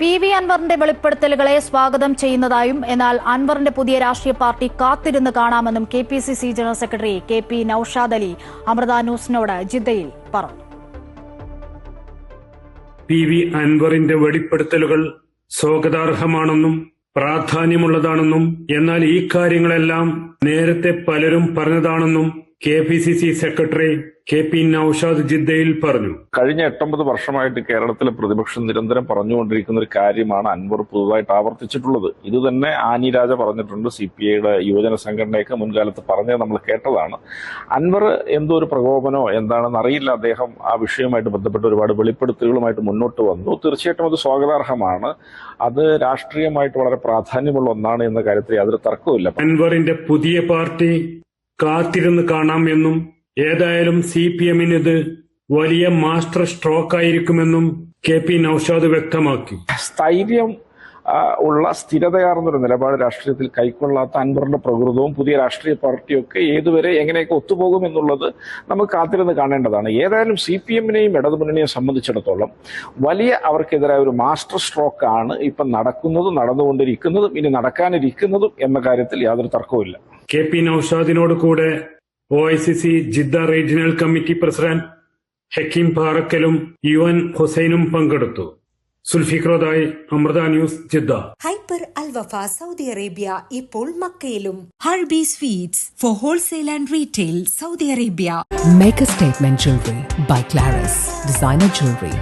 P V അൻവറിന്റെ വെളിപ്പെടുത്തലുകളെ സ്വാഗതം ചെയ്യുന്നതായും എന്നാൽ അൻവറിന്റെ പുതിയ രാഷ്ട്രീയ പാർട്ടി കാത്തിരുന്ന് കാണാമെന്നും K P C C general secretary K P Noushad Ali Amrita ന്യൂസിനോട് ജിദ്ദയിൽ പറഞ്ഞു. പി വി അൻവറിന്റെ വെളിപ്പെടുത്തലുകൾ സ്വാഗതാർഹമാണെന്നും പ്രാധാന്യമുള്ളതാണെന്നും എന്നാൽ ഈ കാര്യങ്ങളെല്ലാം നേരത്തെ പലരും പറഞ്ഞതാണെന്നും K P C C secretary K P Noushad ജിദ്ദയിൽ പറഞ്ഞു. കഴിഞ്ഞ എട്ടൊമ്പത് വർഷമായിട്ട് കേരളത്തിലെ പ്രതിപക്ഷം നിരന്തരം പറഞ്ഞുകൊണ്ടിരിക്കുന്ന ഒരു കാര്യമാണ് അൻവർ പുതുതായിട്ട് ആവർത്തിച്ചിട്ടുള്ളത്. ഇത് തന്നെ ആനി രാജ പറഞ്ഞിട്ടുണ്ട് സി പി ഐയുടെ യുവജന സംഘടനയൊക്കെ മുൻകാലത്ത് പറഞ്ഞത് നമ്മൾ കേട്ടതാണ്. അൻവർ എന്തോ ഒരു പ്രകോപനോ എന്താണെന്ന് അറിയില്ല. അദ്ദേഹം ആ വിഷയവുമായിട്ട് ബന്ധപ്പെട്ട് ഒരുപാട് വെളിപ്പെടുത്തലുകളുമായിട്ട് മുന്നോട്ട് വന്നു. തീർച്ചയായിട്ടും അത് സ്വാഗതാർഹമാണ്. അത് രാഷ്ട്രീയമായിട്ട് വളരെ പ്രാധാന്യമുള്ള ഒന്നാണ് എന്ന കാര്യത്തിൽ യാതൊരു തർക്കവുമില്ല. അൻവറിന്റെ പുതിയ പാർട്ടി കാത്തിരുന്ന് കാണാം എന്നും ഏതായാലും സി പി എമ്മിന് ഇത് വലിയ മാസ്റ്റർ സ്ട്രോക്ക് ആയിരിക്കുമെന്നും കെ പി നൌഷാദ് വ്യക്തമാക്കി. സ്ഥൈര്യം ഉള്ള സ്ഥിരതയാർന്നൊരു നിലപാട് രാഷ്ട്രീയത്തിൽ കൈക്കൊള്ളാത്ത അൻവറിന്റെ പ്രകൃതവും പുതിയ രാഷ്ട്രീയ പാർട്ടിയൊക്കെ ഏതുവരെ എങ്ങനെയൊക്കെ ഒത്തുപോകും എന്നുള്ളത് നമുക്ക് കാത്തിരുന്ന് കാണേണ്ടതാണ്. ഏതായാലും സി പി എമ്മിനെയും ഇടതുമുന്നണിയെയും സംബന്ധിച്ചിടത്തോളം വലിയ അവർക്കെതിരായ ഒരു മാസ്റ്റർ സ്ട്രോക്ക് ആണ് ഇപ്പം നടക്കുന്നതും നടന്നുകൊണ്ടിരിക്കുന്നതും ഇനി നടക്കാനിരിക്കുന്നതും എന്ന കാര്യത്തിൽ യാതൊരു തർക്കവുമില്ല കെ പി നൌഷാദിനോട് കൂടെ O I C C Jeddah regional committee president Hakkim പാറക്കലും U N ഹുസൈനും പങ്കെടുത്തു. സുൽഫിഖ്രോദായി Amrita news Jeddah. Hyper Alwafa Saudi Arabia ഇപ്പോൾ മക്കയിലും. Harbi sweets for wholesale and retail Saudi Arabia. Make a statement jewelry by Clara's designer jewelry.